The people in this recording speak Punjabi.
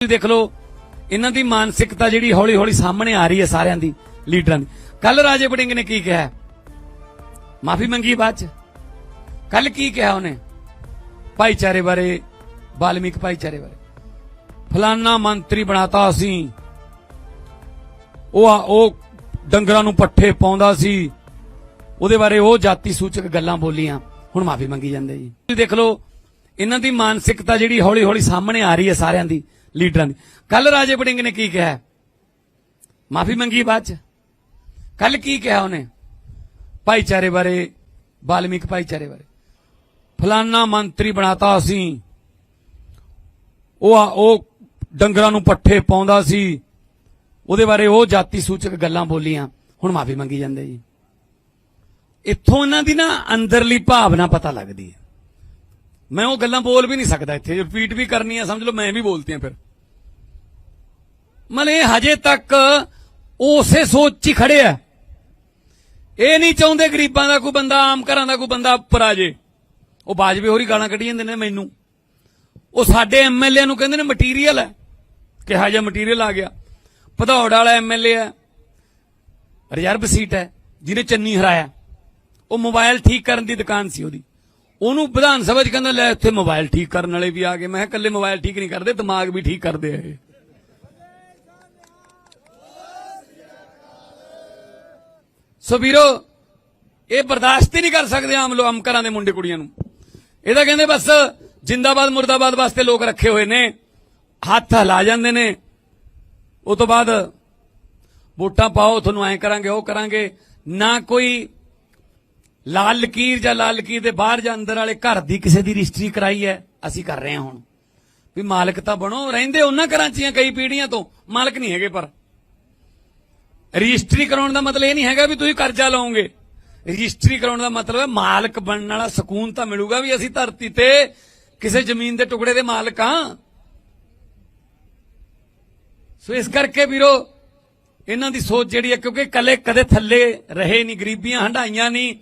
ਤੁਸੀਂ ਦੇਖ ਲਓ, ਇਹਨਾਂ ਦੀ ਮਾਨਸਿਕਤਾ ਜਿਹੜੀ ਹੌਲੀ ਹੌਲੀ ਸਾਹਮਣੇ ਆ ਰਹੀ ਹੈ ਸਾਰਿਆਂ ਦੀ, ਲੀਡਰਾਂ ਦੀ। ਕੱਲ ਰਾਜੇ ਵੜਿੰਗ ਨੇ ਕੀ ਕਿਹਾ? ਮਾਫੀ ਮੰਗੀ ਬਾਅਦ ਚ? ਕੱਲ ਕੀ ਕਿਹਾ ਉਹਨੇ? ਭਾਈਚਾਰੇ ਬਾਰੇ, ਬਾਲਮੀਕ ਭਾਈਚਾਰੇ ਬਾਰੇ। ਫਲਾਨਾ ਮੰਤਰੀ ਬਣਾਤਾ ਅਸੀਂ ਉਹ ਉਹ ਡੰਗਰਾਂ ਨੂੰ ਪੱਠੇ ਪਾਉਂਦਾ ਸੀ। ਉਹਦੇ ਬਾਰੇ ਉਹ ਜਾਤੀ ਸੂਚਕ ਗੱਲਾਂ ਬੋਲੀਆਂ। ਹੁਣ ਮਾਫੀ ਮੰਗੀ ਜਾਂਦੇ ਜੀ। ਤੁਸੀਂ ਦੇਖ ਲਓ, ਇਹਨਾਂ ਦੀ ਮਾਨਸਿਕਤਾ ਜਿਹੜੀ ਹੌਲੀ ਹੌਲੀ ਸਾਹਮਣੇ ਆ ਰਹੀ ਹੈ ਸਾਰਿਆਂ ਦੀ। ਲੀਡਰਾਂ ਦੀ। ਕੱਲ ਰਾਜੇ ਵੜਿੰਗ ਨੇ ਕੀ ਕਿਹਾ? ਮਾਫੀ ਮੰਗੀ ਬਾਅਦ ਚ। ਕੱਲ ਕੀ ਕਿਹਾ ਉਹਨੇ? ਭਾਈਚਾਰੇ ਬਾਰੇ, ਬਾਲਮੀਕ ਭਾਈਚਾਰੇ ਬਾਰੇ। ਫਲਾਨਾ ਮੰਤਰੀ ਬਣਾਤਾ ਅਸੀਂ ਉਹ ਉਹ ਡੰਗਰਾਂ ਨੂੰ ਪੱਠੇ ਪਾਉਂਦਾ ਸੀ। ਉਹਦੇ ਬਾਰੇ ਉਹ ਜਾਤੀ ਸੂਚਕ ਗੱਲਾਂ ਬੋਲੀਆਂ। ਹੁਣ ਮਾਫੀ ਮੰਗੀ ਜਾਂਦੇ ਜੀ। ਇੱਥੋਂ ਇਹਨਾਂ ਦੀ ਨਾ ਅੰਦਰਲੀ ਭਾਵਨਾ ਪਤਾ ਲੱਗਦੀ ਹੈ। ਮੈਂ ਉਹ ਗੱਲਾਂ ਬੋਲ ਵੀ ਨਹੀਂ ਸਕਦਾ ਇੱਥੇ। ਰਿਪੀਟ ਵੀ ਕਰਨੀ ਆ ਸਮਝ ਲਓ, ਮੈਂ ਵੀ ਬੋਲਤੀਆਂ ਫਿਰ। ਮਤਲਬ ਇਹ ਹਜੇ ਤੱਕ ਉਸੇ ਸੋਚ 'ਚ ਹੀ ਖੜੇ ਆ। ਇਹ ਨਹੀਂ ਚਾਹੁੰਦੇ ਗਰੀਬਾਂ ਦਾ ਕੋਈ ਬੰਦਾ, ਆਮ ਘਰਾਂ ਦਾ ਕੋਈ ਬੰਦਾ ਉੱਪਰ ਆ ਜੇ। ਉਹ ਬਾਜਵੇ ਹੋਰੀ ਗਾਲਾਂ ਕੱਢੀ ਜਾਂਦੇ ਨੇ ਮੈਨੂੰ। ਉਹ ਸਾਡੇ ਐਮਐਲਏ ਨੂੰ ਕਹਿੰਦੇ ਨੇ ਮਟੀਰੀਅਲ ਹੈ। ਕਿਹਾ ਜਿਹਾ ਮਟੀਰੀਅਲ ਆ ਗਿਆ। ਭਦੌੜ ਵਾਲਾ ਐਮਐਲਏ ਹੈ। ਰਿਜ਼ਰਵ ਸੀਟ ਹੈ, ਜਿਹਨੇ ਚੰਨੀ ਹਰਾਇਆ। ਉਹ ਮੋਬਾਈਲ ਠੀਕ ਕਰਨ ਦੀ ਦੁਕਾਨ ਸੀ ਉਹਦੀ। ਉਹਨੂੰ ਵਿਧਾਨ ਸਭਾ 'ਚ ਕਹਿੰਦਾ, ਲੈ ਇੱਥੇ ਮੋਬਾਈਲ ਠੀਕ ਕਰਨ ਵਾਲੇ ਵੀ ਆ ਗਏ। ਮੈਂ ਕਿਹਾ, ਇਕੱਲੇ ਮੋਬਾਈਲ ਠੀਕ ਨਹੀਂ ਕਰਦੇ, ਦਿਮਾਗ ਵੀ ਠੀਕ ਕਰਦੇ ਆ ਇਹ। ਸੋ ਵੀਰੋ, ਇਹ ਬਰਦਾਸ਼ਤ ਹੀ ਨਹੀਂ ਕਰ ਸਕਦੇ ਆਮ ਲੋਕ ਆਮ ਘਰਾਂ ਦੇ ਮੁੰਡੇ ਕੁੜੀਆਂ ਨੂੰ। ਇਹਦਾ ਕਹਿੰਦੇ ਬਸ ਜਿੰਦਾਬਾਦ, ਮੁਰਦਾਬਾਦ ਵਾਸਤੇ ਲੋਕ ਰੱਖੇ ਹੋਏ ਨੇ, ਹੱਥ ਹਿਲਾ ਜਾਂਦੇ ਨੇ। ਉਹ ਤੋਂ ਬਾਅਦ ਵੋਟਾਂ ਪਾਓ, ਤੁਹਾਨੂੰ ਐਂ ਕਰਾਂਗੇ, ਉਹ ਕਰਾਂਗੇ। ਨਾ ਕੋਈ ਲਾਲ ਲਕੀਰ ਜਾਂ ਲਾਲ ਲਕੀਰ ਦੇ ਬਾਹਰ ਜਾਂ ਅੰਦਰ ਵਾਲੇ ਘਰ ਦੀ ਕਿਸੇ ਦੀ ਰਜਿਸਟਰੀ ਕਰਾਈ ਹੈ, ਅਸੀਂ ਕਰ ਰਹੇ ਹਾਂ ਹੁਣ। ਵੀ ਮਾਲਕ ਤਾਂ ਬਣੋ, ਰਹਿੰਦੇ ਉਹਨਾਂ ਘਰਾਂ 'ਚ ਕਈ ਪੀੜ੍ਹੀਆਂ ਤੋਂ, ਮਾਲਕ ਨਹੀਂ ਹੈਗੇ ਪਰ। ਰਜਿਸਟਰੀ ਕਰਾਉਣ ਦਾ ਮਤਲਬ ਇਹ ਨਹੀਂ ਹੈਗਾ ਵੀ ਤੁਸੀਂ ਕਰਜ਼ਾ ਲਓਗੇ। ਰਜਿਸਟਰੀ ਕਰਾਉਣ ਦਾ ਮਤਲਬ ਹੈ ਮਾਲਕ ਬਣਨ ਵਾਲਾ ਸਕੂਨ ਤਾਂ ਮਿਲੂਗਾ ਵੀ ਅਸੀਂ ਧਰਤੀ ਤੇ ਕਿਸੇ ਜ਼ਮੀਨ ਦੇ ਟੁਕੜੇ ਦੇ ਮਾਲਕ ਹਾਂ। ਸੋ ਇਸ ਕਰਕੇ ਵੀਰੋ, ਇਹਨਾਂ ਦੀ ਸੋਚ ਜਿਹੜੀ ਹੈ ਕਿਉਂਕਿ ਕੱਲੇ ਕਦੇ ਥੱਲੇ ਰਹੇ ਨਹੀਂ, ਗਰੀਬੀਆਂ ਹੰਡਾਈਆਂ ਨਹੀਂ